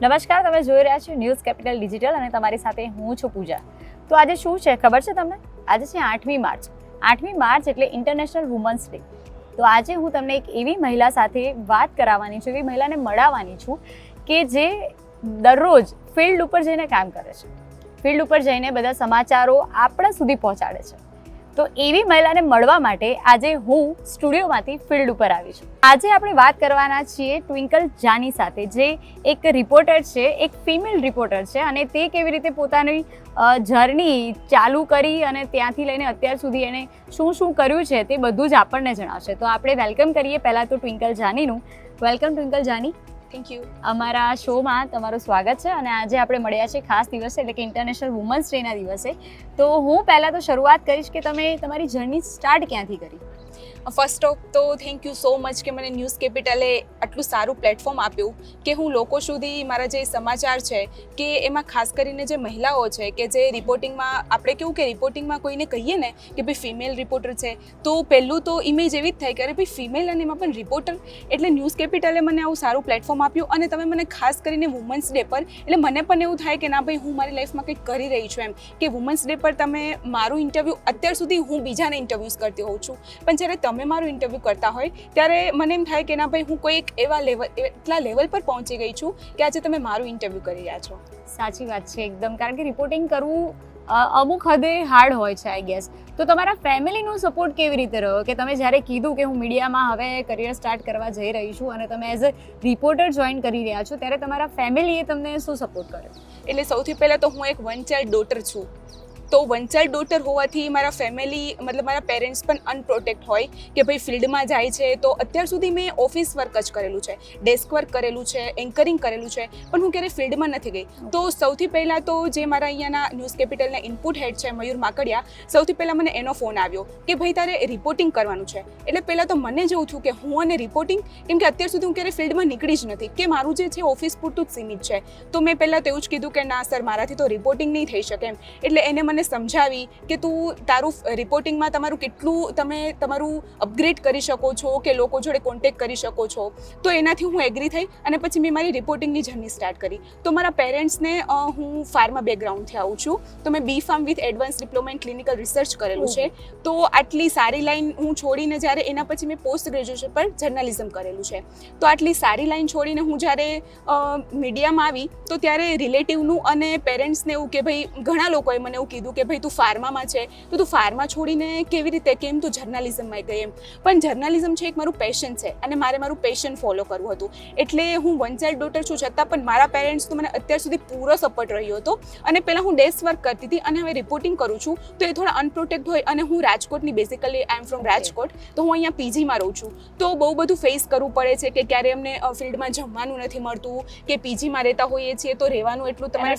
નમસ્કાર, તમે જોઈ રહ્યા છો ન્યૂઝ કેપિટલ ડિજિટલ અને તમારી સાથે હું છું પૂજા. તો આજે શું છે ખબર છે તમને? આજે છે આઠમી માર્ચ. આઠમી માર્ચ એટલે ઇન્ટરનેશનલ વુમન્સ ડે તો આજે હું તમને એક એવી મહિલા સાથે વાત કરાવવાની છું, એવી મહિલાને મળાવવાની છું કે જે દરરોજ ફિલ્ડ ઉપર જઈને કામ કરે છે. ફિલ્ડ ઉપર જઈને બધા સમાચારો આપણા સુધી પહોંચાડે છે. તો એવી મહિલાને મળવા માટે આજે હું સ્ટુડિયોમાંથી ફિલ્ડ ઉપર આવી છું. આજે આપણે વાત કરવાના છીએ ટ્વિંકલ જાની સાથે, જે એક રિપોર્ટર છે, એક ફિમેલ રિપોર્ટર છે અને તે કેવી રીતે પોતાની જર્ની ચાલુ કરી અને ત્યાંથી લઈને અત્યાર સુધી એણે શું શું કર્યું છે તે બધું જ આપણને જણાવશે. તો આપણે વેલકમ કરીએ પહેલાં તો twinkle જાનીનું. Welcome Twinkle Jani. Thank you અમારા શોમાં તમારું સ્વાગત છે અને આજે આપણે મળ્યા છે ખાસ દિવસે, એટલે કે ઇન્ટરનેશનલ વુમન્સ ડેના દિવસે. તો હું પહેલાં તો શરૂઆત કરીશ કે તમે તમારી જર્ની સ્ટાર્ટ ક્યાંથી કરી? ફર્સ્ટ ઓફ તો થેન્ક યુ સો મચ કે મને ન્યૂઝ કેપિટલે આટલું સારું પ્લેટફોર્મ આપ્યું કે હું લોકો સુધી મારા જે સમાચાર છે કે એમાં ખાસ કરીને જે મહિલાઓ છે કે જે રિપોર્ટિંગમાં આપણે કેવું કે રિપોર્ટિંગમાં કોઈને કહીએ ને કે ભાઈ ફિમેલ રિપોર્ટર છે, તો પહેલું તો ઇમેજ એવી જ થાય કે અરે ભાઈ ફિમેલ અને એમાં પણ રિપોર્ટર એટલે ન્યૂઝ કેપિટલે મને આવું સારું પ્લેટફોર્મ આપ્યું અને તમે મને ખાસ કરીને વુમન્સ ડે પર, એટલે મને પણ એવું થાય કે ના ભાઈ હું મારી લાઈફમાં કંઈક કરી રહી છું એમ, કે વુમન્સ ડે પર તમે મારું ઇન્ટરવ્યૂ અત્યાર સુધી હું બીજાને ઇન્ટરવ્યૂઝ કરતી હોઉં છું. પણ જ્યારે તમે મારું ઇન્ટરવ્યૂ કરતા હોય ત્યારે મને એમ થાય કે ના ભાઈ હું કોઈ એક એવા લેવલ એટલા લેવલ પર પહોંચી ગઈ છું કે આજે તમે મારું ઇન્ટરવ્યૂ કરી રહ્યા છો. સાચી વાત છે એકદમ. કારણ કે રિપોર્ટિંગ કરવું અમુક હદે હાર્ડ હોય છે આઈ ગેસ તો તમારા ફેમિલીનો સપોર્ટ કેવી રીતે રહ્યો? કે તમે જ્યારે કીધું કે હું મીડિયામાં હવે કરિયર સ્ટાર્ટ કરવા જઈ રહી છું અને તમે એઝ અ રિપોર્ટર જોઈન કરી રહ્યા છો ત્યારે તમારા ફેમિલીએ તમને શું સપોર્ટ કર્યો? એટલે સૌથી પહેલાં તો હું એક વન ચાઇલ્ડ ડોટર છું. તો વન ચાઇલ્ડ ડોટર હોવાથી મારા ફેમિલી મતલબ મારા પેરેન્ટ્સ પણ અનપ્રોટેક્ટ હોય કે ભાઈ ફિલ્ડમાં જાય છે, તો અત્યાર સુધી મેં ઓફિસ વર્ક જ કરેલું છે ડેસ્ક વર્ક કરેલું છે એન્કરિંગ કરેલું છે, પણ હું ક્યારેય ફિલ્ડમાં નથી ગઈ. તો સૌથી પહેલાં તો જે મારા અહીંયાના ન્યૂઝ કેપિટલના ઇનપુટ હેડ છે, મયુર માકડિયા, સૌથી પહેલાં મને એનો ફોન આવ્યો કે ભાઈ તારે રિપોર્ટિંગ કરવાનું છે. એટલે પહેલાં તો મને જવું થયું કે હું અને રિપોર્ટિંગ કેમ કે અત્યાર સુધી હું ક્યારેય ફિલ્ડમાં નીકળી જ નથી, કે મારું જે છે ઓફિસ પૂરતું જ સીમિત છે. તો મેં પહેલાં તો એવું જ કીધું કે ના સર મારાથી તો રિપોર્ટિંગ નહીં થઈ શકે એમ. એટલે એને મને સમજાવી કે તું તારું રિપોર્ટિંગમાં તમારું કેટલું તમે તમારું અપગ્રેડ કરી શકો છો કે લોકો જોડે કોન્ટેક્ટ કરી શકો છો. તો એનાથી હું એગ્રી થઈ અને પછી મેં મારી રિપોર્ટિંગની જર્ની સ્ટાર્ટ કરી. તો મારા પેરેન્ટ્સને હું ફાર્મા બેકગ્રાઉન્ડથી આવું છું. તો મેં B pharm with advance diploma clinical research કરેલું છે. તો આટલી સારી લાઈન હું છોડીને જ્યારે એના પછી મેં પોસ્ટ ગ્રેજ્યુએશન પર જર્નલિઝમ કરેલું છે. તો આટલી સારી લાઈન છોડીને હું જ્યારે મીડિયામાં આવી તો ત્યારે રિલેટિવનું અને પેરેન્ટ્સને એવું કે ભાઈ ઘણા લોકોએ મને એવું કીધું કે ભાઈ તું ફાર્મામાં છે તો તું ફાર્મા છોડીને કેવી રીતે કેમ તું જર્નાલિઝમમાં ગઈ એમ? પણ જર્નાલિઝમ છે એક મારું પેશન છે અને મારે મારું પેશન ફોલો કરવું હતું. એટલે હું વન ચાઇલ્ડ ડોટર છું છતાં પણ મારા પેરેન્ટ્સ તો મને અત્યાર સુધી પૂરો સપોર્ટ રહ્યો હતો અને પહેલાં હું ડેસ્ક વર્ક કરતી હતી અને હવે રિપોર્ટિંગ કરું છું. તો એ થોડા અનપ્રોટેક્ટ હોય અને હું રાજકોટની basically I am from Rajkot. તો હું અહીંયા પીજીમાં રહું છું. તો બહુ બધું ફેસ કરવું પડે છે કે ક્યારે અમને ફિલ્ડમાં જમવાનું નથી મળતું કે પીજીમાં રહેતા હોઈએ છીએ તો રહેવાનું એટલું તમારે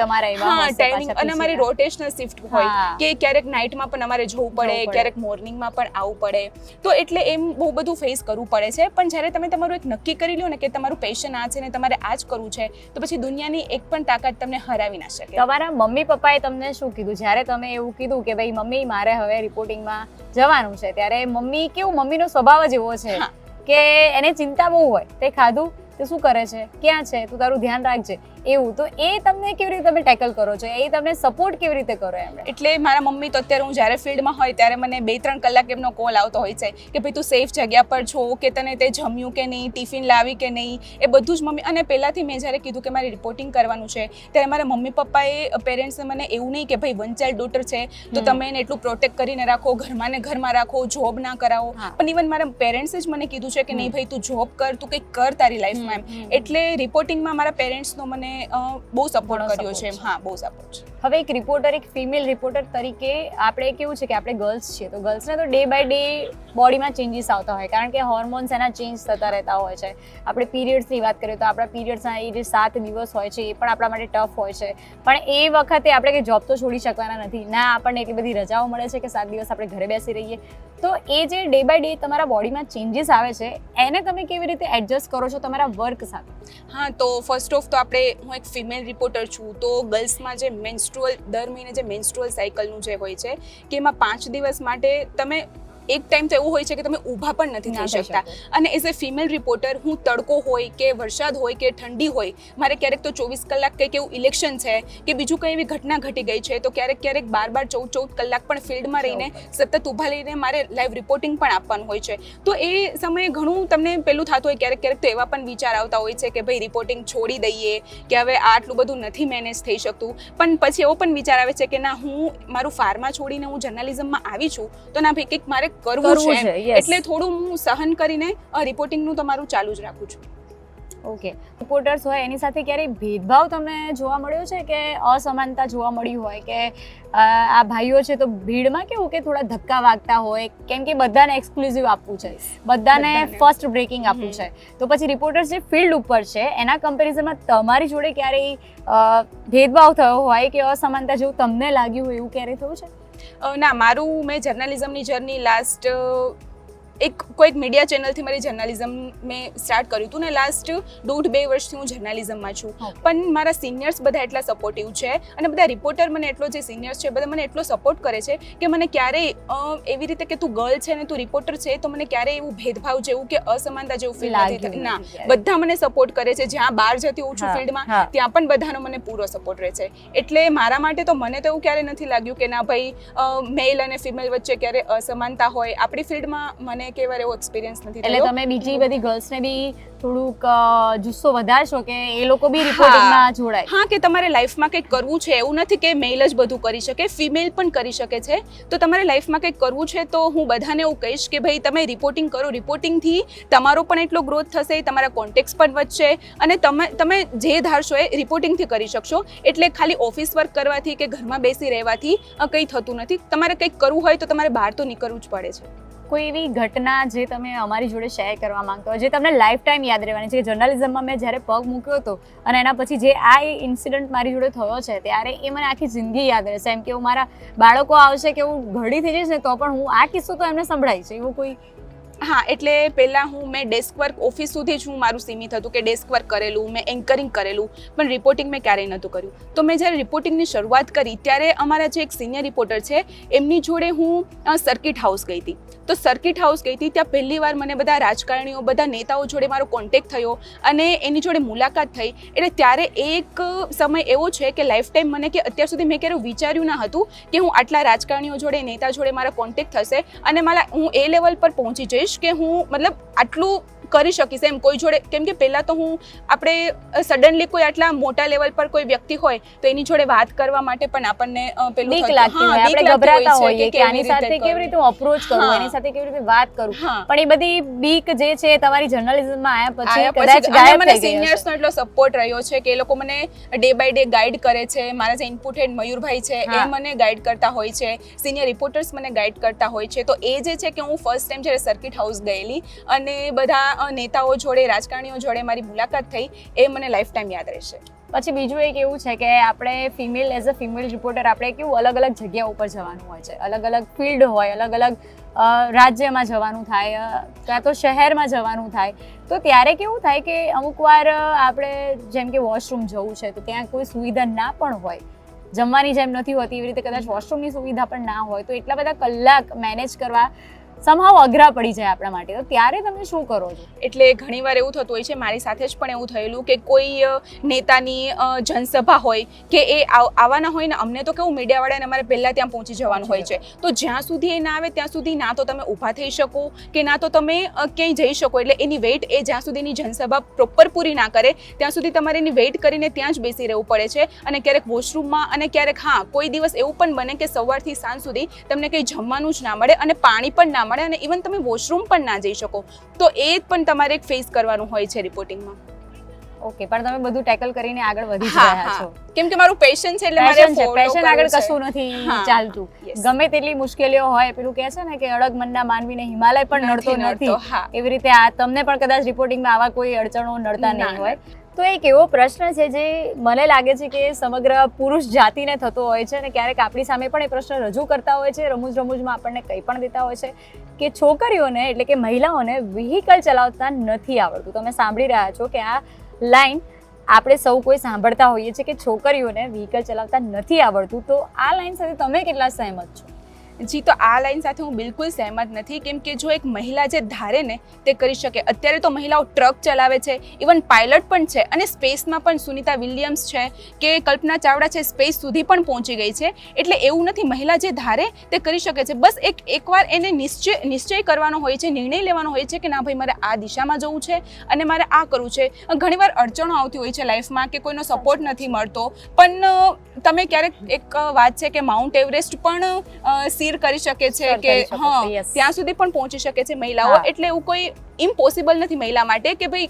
તમારે કરવું હા ટાઈમિંગ અને અમારે PG ના. રોટેશનલ શિફ્ટ હોય કે ક્યારેક નાઇટમાં પણ અમારે જવું પડે ક્યારેક મોર્નિંગમાં પણ આવવું પડે. તો એટલે એમ બહુ બધું ફેસ કરવું પડે છે. પણ જ્યારે તમે તમારું એક નક્કી કરી લો ને કે તમારું પેશન આ છે ને તમારે આ જ કરવું છે તો પછી દુનિયાની એક પણ તાકાત તમને હરાવી ના શકે. તમારા મમ્મી પપ્પાએ તમને શું કીધું? જ્યારે તમે એવું કીધું કે ભાઈ મમ્મી મારે હવે રિપોર્ટિંગમાં જવાનું છે ત્યારે મમ્મી કેવું મમ્મીનો સ્વભાવ જ એવો છે કે એને ચિંતા બહુ હોય. તે ખાધું? તે શું કરે છે? ક્યાં છે? તું તારું ધ્યાન રાખજે. એવું. તો એ તમને કેવી રીતે તમે ટેકલ કરો છો? એ તમને સપોર્ટ કેવી રીતે કરો એમ? એટલે મારા મમ્મી તો અત્યારે હું જ્યારે ફિલ્ડમાં હોય ત્યારે મને બે ત્રણ કલાક એમનો કોલ આવતો હોય છે કે ભાઈ તું સેફ જગ્યા પર છો કે તને તે જમ્યું કે નહીં ટિફિન લાવી કે નહીં એ બધું જ મમ્મી અને પહેલાંથી મેં જ્યારે કીધું કે મારે રિપોર્ટિંગ કરવાનું છે ત્યારે મારા મમ્મી પપ્પાએ પેરેન્ટ્સે મને એવું નહીં કે ભાઈ વન ચાઇલ્ડ ડોટર છે તો તમે એને એટલું પ્રોટેક્ટ કરીને રાખો ઘરમાં ને ઘરમાં રાખો જોબ ના કરાવો. પણ ઇવન મારા પેરેન્ટ્સે જ મને કીધું છે કે નહીં ભાઈ તું જોબ કર તું કંઈક કર તારી લાઈફમાં હમ, એમ એટલે રિપોર્ટિંગમાં મારા પેરેન્ટ્સનો મને બહુ સપોર્ટ કર્યો છે એમ. છે. હા બહુ સપોર્ટ છે. હવે એક રિપોર્ટર એક ફિમેલ રિપોર્ટર તરીકે આપણે કેવું છે કે આપણે ગર્લ્સ છીએ. તો ગર્લ્સને તો ડે બાય ડે બોડીમાં ચેન્જીસ આવતા હોય. કારણ કે હોર્મોન્સ એના ચેન્જ થતા રહેતા હોય છે. આપણે પીરિયડ્સની વાત કરીએ તો આપણા પીરિયડ્સના એ જે સાત દિવસ હોય છે એ પણ આપણા માટે ટફ હોય છે. પણ એ વખતે આપણે કે જોબ તો છોડી શકવાના નથી. ના આપણને એટલી બધી રજાઓ મળે છે કે સાત દિવસ આપણે ઘરે બેસી રહીએ. તો એ જે ડે બાય ડે તમારા બોડીમાં ચેન્જીસ આવે છે, એને તમે કેવી રીતે એડજસ્ટ કરો છો તમારા વર્ક સાથે? હા, તો ફર્સ્ટ ઓફ તો આપણે, હું એક ફિમેલ રિપોર્ટર છું, તો ગર્લ્સમાં જે મેન્સ્ટ્રુઅલ દર મહિને જે મેન્સ્ટ્રુઅલ સાયકલનું જે હોય છે, કે એમાં પાંચ દિવસ માટે તમે એક ટાઈમ તો એવો હોય છે કે તમે ઊભા પણ નથી ના થઈ શકતા. અને એઝ અ ફિમેલ રિપોર્ટર હું તડકો હોય કે વરસાદ હોય કે ઠંડી હોય મારે ક્યારેક તો ચોવીસ કલાક કંઈક એવું ઇલેક્શન છે કે બીજું કંઈ એવી ઘટના ઘટી ગઈ છે તો ક્યારેક ક્યારેક બાર બાર ચૌદ ચૌદ કલાક પણ ફિલ્ડમાં રહીને સતત ઊભા રહીને મારે લાઈવ રિપોર્ટિંગ પણ આપવાનું હોય છે. તો એ સમયે ઘણું તમને પેલું થતું હોય ક્યારેક ક્યારેક તો એવા પણ વિચાર આવતા હોય છે કે ભાઈ રિપોર્ટિંગ છોડી દઈએ કે હવે આ આટલું બધું નથી મેનેજ થઈ શકતું. પણ પછી એવો પણ વિચાર આવે છે કે ના હું મારું ફાર્મા છોડીને હું જર્નલિઝમમાં આવી છું તો ના ભાઈ કંઈક મારે કરવું છે. એટલે થોડું હું સહન કરીને રિપોર્ટિંગનું તમારું ચાલુ જ રાખું છું. ઓકે રિપોર્ટર્સ હોય એની સાથે ક્યારેય ભેદભાવ તમને જોવા મળ્યો છે કે અસમાનતા જોવા મળી હોય કે આ ભાઈઓ છે તો ભીડમાં કેવું કે થોડા ધક્કા વાગતા હોય? કેમ કે બધાને એક્સક્લુઝિવ આપવું છે. બધાને. ફર્સ્ટ બ્રેકિંગ આપવું છે. તો પછી રિપોર્ટર્સ જે ફિલ્ડ ઉપર છે એના કમ્પેરિઝનમાં તમારી જોડે ક્યારેય ભેદભાવ થયો હોય કે અસમાનતા જેવું તમને લાગ્યું હોય એવું ક્યારેય થયું છે? ના મારું મેં જર્નલિઝમની જર્ની લાસ્ટ એક કોઈક મીડિયા ચેનલથી મારી જર્નાલિઝમ મેં સ્ટાર્ટ કર્યું હતું ને લાસ્ટ દોઢ બે વર્ષથી હું જર્નાલિઝમમાં છું. પણ મારા સિનિયર્સ બધા એટલા સપોર્ટિવ છે અને બધા રિપોર્ટર મને એટલો જે સિનિયર્સ છે બધા મને એટલો સપોર્ટ કરે છે કે મને ક્યારેય એવી રીતે કે તું ગર્લ છે ને તું રિપોર્ટર છે તો મને ક્યારેય એવું ભેદભાવ જેવું કે અસમાનતા જેવું ફીલ નથી ના બધા મને સપોર્ટ કરે છે. જ્યાં બહાર જતી હોઉં છું ફિલ્ડમાં ત્યાં પણ બધાનો મને પૂરો સપોર્ટ રહે છે. એટલે મારા માટે તો મને તો એવું ક્યારે નથી લાગ્યું કે ના ભાઈ મેલ અને ફિમેલ વચ્ચે ક્યારે અસમાનતા હોય. આપણી ફિલ્ડમાં મને કે વાર એવો એક્સપિરિયન્સ નથી એટલે તમે બીજી બધી ગર્લ્સને બી થોડુંક જુસ્સો વધારશો કે એ લોકો બી રિપોર્ટિંગમાં જોડાય? હા કે તમારે લાઈફમાં કંઈક કરવું છે એવું નથી કે મેલ જ બધું કરી શકે ફિમેલ પણ કરી શકે છે. તો તમારે લાઈફમાં કંઈક કરવું છે તો હું બધાને એવું કહીશ કે ભાઈ તમે રિપોર્ટિંગ કરો. રિપોર્ટિંગથી તમારો પણ એટલો ગ્રોથ થશે તમારા કોન્ટેક્ટ પણ વધશે અને તમે તમે જે ધારશો એ રિપોર્ટિંગથી કરી શકશો. એટલે ખાલી ઓફિસ વર્ક કરવાથી કે ઘરમાં બેસી રહેવાથી કંઈ થતું નથી. તમારે કંઈક કરવું હોય તો તમારે બહાર તો નીકળવું જ પડે છે. કોઈ એવી ઘટના જે તમે અમારી જોડે શેર કરવા માંગતો હો, જે તમને લાઈફ ટાઈમ યાદ રહેવાની છે જર્નલિઝમમાં મેં જ્યારે પગ મૂક્યો હતો અને એના પછી જે આ ઇન્સિડન્ટ મારી જોડે થયો છે, ત્યારે એ મને આખી જિંદગી યાદ રહેશે. એમ કે હું મારા બાળકો આવશે કે હું ઘડી થઈ જઈશ ને, તો પણ હું આ કિસ્સો તો એમને સંભળાય છે. એવું કોઈ હા, એટલે પહેલાં હું મેં ડેસ્ક વર્ક ઓફિસ સુધી જ હું મારું સીમિત હતું કે ડેસ્ક વર્ક કરેલું, મેં એન્કરિંગ કરેલું, પણ રિપોર્ટિંગ મેં ક્યારેય નહોતું કર્યું. તો મેં જ્યારે રિપોર્ટિંગની શરૂઆત કરી, ત્યારે અમારા જે એક સિનિયર રિપોર્ટર છે, એમની જોડે હું સર્કિટ હાઉસ ગઈ હતી. તો સર્કિટ હાઉસ ગઈ હતી, ત્યાં પહેલી વાર મને બધા રાજકારણીઓ, બધા નેતાઓ જોડે મારો કોન્ટેક્ટ થયો અને એની જોડે મુલાકાત થઈ. એટલે ત્યારે એક સમય એવો છે કે લાઈફ ટાઈમ મને કે અત્યાર સુધી મેં ક્યારેય વિચાર્યું ના હતું કે હું આટલા રાજકારણીઓ જોડે, નેતા જોડે મારા કોન્ટેક્ટ થશે અને મારા, હું એ લેવલ પર પહોંચી જઈશ કે હું મતલબ આટલું કરી શકીશ એમ. કોઈ જોડે કેમ કે પહેલાં તો હું આપણે સડનલી કોઈ આટલા મોટા લેવલ પર કોઈ વ્યક્તિ હોય તો એની જોડે વાત કરવા માટે પણ આપણને પેલું બીક લાગતી હોય. આપણે ગભરાતા હોઈએ કે આની સાથે કેવી રીતે હું અપ્રોચ કરું એની સાથે કેવી રીતે વાત કરું. પણ એ બધી બીક જે છે તમારી જર્નલિઝમમાં આવ્યા પછી કદાચ ગાયબ મને થઈ ગઈ સિનિયર્સનો એટલો સપોર્ટ રહ્યો છે કે એ લોકો મને ડે બાય ડે ગાઈડ કરે છે. મારા જે ઇનપુટ હેડ મયુરભાઈ છે એ મને ગાઈડ કરતા હોય છે. સિનિયર રિપોર્ટર્સ મને ગાઈડ કરતા હોય છે. તો એ જે છે કે હું ફર્સ્ટ ટાઈમ જ્યારે સર્કિટ હાઉસ ગયેલી અને બધા નેતાઓ જોડે રાજકારણીઓ જોડે મારી મુલાકાત થઈ એ મને લાઈફ ટાઈમ યાદ રહેશે. પછી બીજું એક એવું છે કે આપણે female as a female reporter આપણે કેવું અલગ અલગ જગ્યા ઉપર જવાનું હોય છે. અલગ અલગ ફિલ્ડ હોય અલગ અલગ રાજ્યમાં જવાનું થાય ક્યાં કાં તો શહેરમાં જવાનું થાય. તો ત્યારે કેવું થાય કે અમુક વાર આપણે જેમ કે વોશરૂમ જવું છે તો ત્યાં કોઈ સુવિધા ના પણ હોય. જમવાની જેમ નથી હોતી એવી રીતે કદાચ વોશરૂમની સુવિધા પણ ના હોય. તો એટલા બધા કલાક મેનેજ કરવા સમહાવ અઘરા પડી જાય આપણા માટે. તો ત્યારે તમે શું કરો છો? એટલે ઘણીવાર એવું થતું હોય છે મારી સાથે જ પણ એવું થયેલું કે કોઈ નેતાની જનસભા હોય કે એ આવ- આવવાના હોય ને અમને તો કેવું મીડિયાવાળાને અમારે પહેલાં ત્યાં પહોંચી જવાનું હોય છે. તો જ્યાં સુધી એ ના આવે ત્યાં સુધી ના તો તમે ઊભા થઈ શકો કે ના તો તમે ક્યાંય જઈ શકો. એટલે એની વેઇટ એ જ્યાં સુધીની જનસભા પ્રોપર પૂરી ના કરે ત્યાં સુધી તમારે એની વેઇટ કરીને ત્યાં જ બેસી રહેવું પડે છે. અને ક્યારેક વોશરૂમમાં અને ક્યારેક હા કોઈ દિવસ એવું પણ બને કે સવારથી સાંજ સુધી તમને કંઈ જમવાનું જ ના મળે અને પાણી પણ ના મળે અને ઇવન તમે વોશરૂમ પણ ના જઈ શકો. તો એ પણ તમારે એક ફેસ કરવાનું હોય છે રિપોર્ટિંગમાં ઓકે પણ તમે બધું ટેકલ કરીને આગળ વધી રહ્યા છો. કેમ કે મારું પેશન છે એટલે મારે પેશન છે પેશન આગળ કશું નથી ચાલતું. ગમે તેટલી મુશ્કેલીઓ હોય પેલું કહે છે ને કે અડગ મનના માનવીને હિમાલય પણ નડતો નથી. એવી રીતે આ તમને પણ કદાચ રિપોર્ટિંગમાં આવા કોઈ અડચણો નડતા ના, નહીં હોય. તો એક એવો પ્રશ્ન છે જે મને લાગે છે કે સમગ્ર પુરુષ જાતિને થતો હોય છે અને ક્યારેક આપણી સામે પણ એ પ્રશ્ન રજૂ કરતા હોય છે રમૂજ રમૂજમાં આપણને કંઈ પણ દેતા હોય છે કે છોકરીઓને એટલે કે મહિલાઓને વ્હીકલ ચલાવતા નથી આવડતું. તમે સાંભળી રહ્યા છો કે આ લાઈન આપણે સૌ કોઈ સાંભળતા હોઈએ છીએ કે છોકરીઓને વ્હીકલ ચલાવતા નથી આવડતું. તો આ લાઈન સાથે તમે કેટલા સહેમત છો? જી તો આ લાઈન સાથે હું બિલકુલ સહેમત નથી. કેમ કે જો એક મહિલા જે ધારે ને તે કરી શકે. અત્યારે તો મહિલાઓ ટ્રક ચલાવે છે ઇવન પાયલટ પણ છે અને સ્પેસમાં પણ સુનિતા વિલિયમ્સ છે કે કલ્પના ચાવડા છે સ્પેસ સુધી પણ પહોંચી ગઈ છે. એટલે એવું નથી મહિલા જે ધારે તે કરી શકે છે. બસ એક એકવાર એને નિશ્ચય નિશ્ચય કરવાનો હોય છે નિર્ણય લેવાનો હોય છે કે ના ભાઈ મારે આ દિશામાં જવું છે અને મારે આ કરવું છે. ઘણીવાર અડચણો આવતી હોય છે લાઈફમાં કે કોઈનો સપોર્ટ નથી મળતો. પણ તમે ક્યારેક એક વાત છે કે માઉન્ટ એવરેસ્ટ પણ અ, કરી શકે છે કે હા ત્યાં સુધી પણ પહોંચી શકે છે મહિલાઓ. એટલે એવું કોઈ ઇમ્પોસિબલ નથી મહિલા માટે કે ભાઈ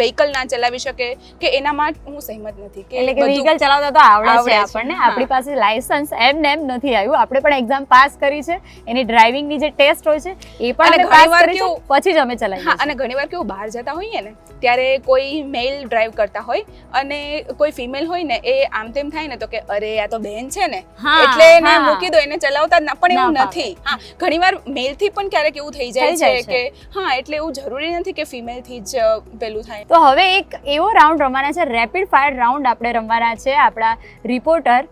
વ્હીકલ ના ચલાવી શકે કે એના માટે હું સહેમત નથી કે એટલે કે વ્હીકલ ચલાવતા તો આવડે છે આપણને. આપણી પાસે લાયસન્સ એમ ને એમ નથી આવ્યું. આપણે પણ એક્ઝામ પાસ કરી છે. એની ડ્રાઇવિંગની જે ટેસ્ટ હોય છે એ પણ અમે પાસ કરી છે. પછી જ અમે ચલાવીએ હા. અને ઘણીવાર કેવું બહાર જતા હોઈએ ને ત્યારે કોઈ મેલ ડ્રાઈવ કરતા હોય અને કોઈ ફિમેલ હોય ને એ આમ તેમ થાય ને તો કે અરે આ તો બેન છે ને. એટલે એને મૂકી દો એને ચલાવતા ના પણ એવું નથી. હા ઘણીવાર મેલથી પણ ક્યારેક એવું થઈ જાય છે. કે હા એટલે એવું જરૂરી નથી કે ફિમેલથી જ પેલું થાય. તો હવે એક એવો રાઉન્ડ રમવાના છે રેપિડ ફાયર રાઉન્ડ આપણે રમવાના છે આપણા રિપોર્ટર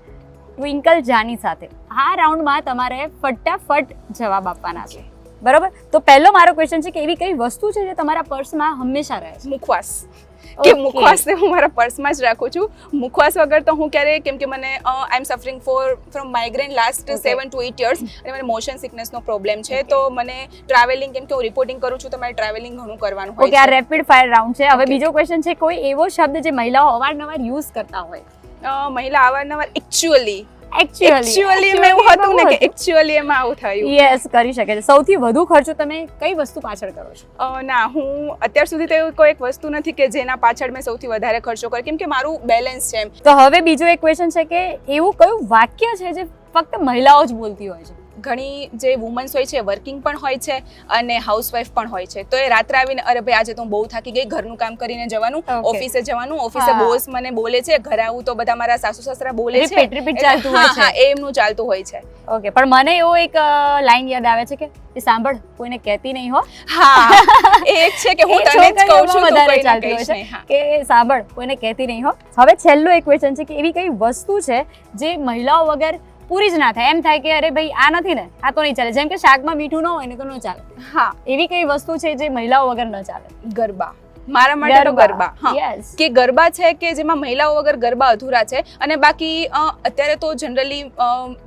ટ્વિંકલ જાની સાથે. આ રાઉન્ડમાં તમારે ફટાફટ જવાબ આપવાના છે. બરોબર? તો પહેલો મારો ક્વેશ્ચન છે કે એવી કઈ વસ્તુ છે જે તમારા પર્સમાં હંમેશા રહે છે? મુખવાસ. કે Okay. મુખવાસ ને હું મારા પર્સમાં જ રાખું છું. મુખવાસ વગર તો હું ક્યારે કેમ કે મને I am suffering for from migraine last seven to eight years અને મને મોશન સિકનેસનો પ્રોબ્લેમ છે. તો મને ટ્રાવેલિંગ કેમ કે હું રિપોર્ટિંગ કરું છું તો મારે ટ્રાવેલિંગ ઘણું કરવાનું ઓકે આ રેપિડ ફાયર રાઉન્ડ છે. હવે બીજો ક્વેશ્ચન છે કોઈ એવો શબ્દ જે મહિલાઓ અવારનવાર યુઝ કરતા હોય? મહિલા અવારનવાર એકચ્યુઅલી એકચ્યુઅલી એકચ્યુઅલી એમાં એવું હતું ને કે એકચ્યુઅલી એમાં આવું થયું. યસ કરી શકે છે. સૌથી વધુ ખર્ચો તમે કઈ વસ્તુ પાછળ કરો છો? ના હું અત્યાર સુધી તો એવું કોઈ એક વસ્તુ નથી કે જેના પાછળ મેં સૌથી વધારે ખર્ચો કર્યો. કેમ કે મારું બેલેન્સ છે એમ. તો હવે બીજો એક ક્વેશ્ચન છે કે એવું કયું વાક્ય છે જે ફક્ત મહિલાઓ જ બોલતી હોય છે? ઘણી જે વુમન્સ હોય છે વર્કિંગ પણ હોય છે અને હાઉસવાઈફ પણ હોય છે. તો એ રાત્રે આવીને અરે ભાઈ આજે તો હું બહુ થાકી ગઈ ઘરનું કામ કરીને જવાનું ઓફિસે જવાનું ઓફિસે. બોસ મને બોલે છે ઘરે આવું તો બધા મારા સાસુ સસરા બોલે છે. ચાલતું હોય છે. એ એમનું ચાલતું હોય છે. ઓકે પણ મને એવો એક લાઈન યાદ આવે છે કે એ સાંભળ કોઈને કહેતી નહીં હો. હા એ એક છે કે હું તને જ કહું છું વધારે ચાલતું હોય છે કે સાંભળ કોઈને કહેતી નહીં હો. હવે છેલ્લો એક ક્વેશ્ચન છે કે એવી કઈ વસ્તુ છે જે મહિલાઓ વગર પૂરી જ ના થાય. એમ થાય કે અરે ભાઈ આ નથી ને આ તો નહીં ચાલે. જેમ કે શાકમાં મીઠું ન હોય ને તો ન ચાલે. હા. એવી કઈ વસ્તુ છે જે મહિલાઓ વગર ન ચાલે? ગરબા. મારા માટે તો ગરબા. હા. કે ગરબા છે કે જેમાં મહિલાઓ વગર ગરબા અધૂરા છે અને બાકી અત્યારે તો જનરલી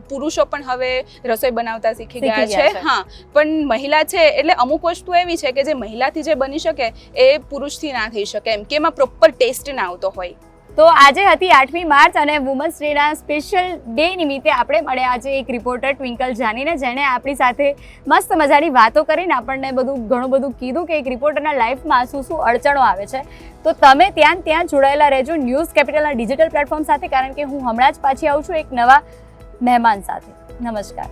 પુરુષો પણ હવે રસોઈ બનાવતા શીખી ગયા છે. હા. પણ મહિલા છે એટલે અમુક વસ્તુ એવી છે કે જે મહિલાથી જે બની શકે એ પુરુષથી ના થઈ શકે એમ કે એમાં પ્રોપર ટેસ્ટ ના આવતો હોય. તો આજે હતી આઠમી માર્ચ અને વુમન્સ ડેના સ્પેશિયલ ડે નિમિત્તે આપણે મળ્યા આજે એક રિપોર્ટર ટ્વિંકલ જાનીને, જેણે આપણી સાથે મસ્ત મજાની વાતો કરીને આપણને બધું, ઘણું બધું કીધું કે એક રિપોર્ટરના લાઈફમાં શું શું અડચણો આવે છે. તો તમે ત્યાં ત્યાં જોડાયેલા રહેજો ન્યૂઝ કેપિટલના ડિજિટલ પ્લેટફોર્મ સાથે, કારણ કે હું હમણાં જ પાછી આવું છું એક નવા મહેમાન સાથે. નમસ્કાર.